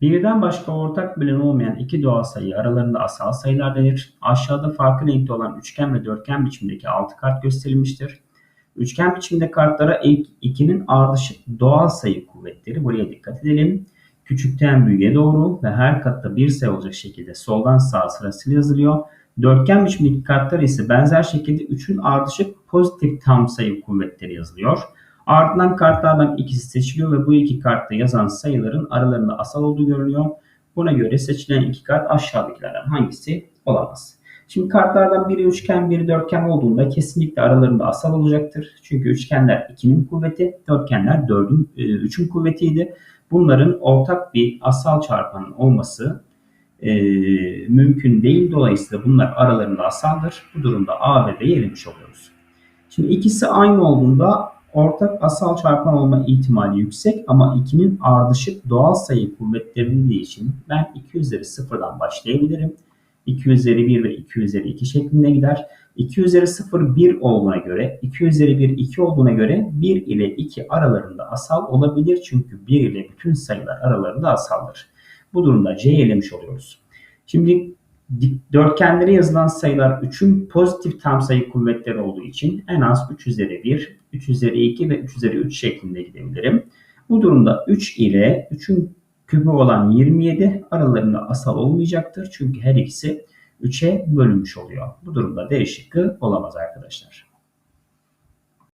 Birden başka ortak böleni olmayan iki doğal sayı aralarında asal sayılar denir. Aşağıda farklı renkte olan üçgen ve dörtgen biçimindeki altı kart gösterilmiştir. Üçgen biçimde kartlara ilk 2'nin ardışık doğal sayı kuvvetleri buraya dikkat edelim. Küçükten büyüğe doğru ve her katta bir sayı olacak şekilde soldan sağa sırasıyla yazılıyor. Dörtgen biçimindeki kartlar ise benzer şekilde 3'ün ardışık pozitif tam sayı kuvvetleri yazılıyor. Ardından kartlardan ikisi seçiliyor ve bu iki kartta yazan sayıların aralarında asal olduğu görünüyor. Buna göre seçilen iki kart aşağıdakilerden hangisi olamaz? Şimdi kartlardan biri üçgen, biri dörtgen olduğunda kesinlikle aralarında asal olacaktır. Çünkü üçgenler 2'nin kuvveti, dörtgenler 4'ün, 3'ün kuvvetiydi. Bunların ortak bir asal çarpanın olması e, mümkün değil. Dolayısıyla bunlar aralarında asaldır. Bu durumda A ve B'yi elemiş oluyoruz. Şimdi ikisi aynı olduğunda ortak asal çarpan olma ihtimali yüksek ama 2'nin ardışık doğal sayı kuvvetlendiği için ben 2 üzeri 0'dan başlayabilirim. 2 üzeri 1 ve 2 üzeri 2 şeklinde gider. 2 üzeri 0 1 olduğuna göre, 2 üzeri 1 2 olduğuna göre 1 ile 2 aralarında asal olabilir. Çünkü 1 ile bütün sayılar aralarında asaldır. Bu durumda C'yi elemiş oluyoruz. Şimdi dörtgenlere yazılan sayılar 3'ün pozitif tam sayı kuvvetleri olduğu için en az 3 üzeri 1, 3 üzeri 2 ve 3 üzeri 3 şeklinde gidebilirim. Bu durumda 3 ile 3'ün küpü olan 27 aralarında asal olmayacaktır. Çünkü her ikisi 3'e bölünmüş oluyor. Bu durumda D şıkkı olamaz arkadaşlar.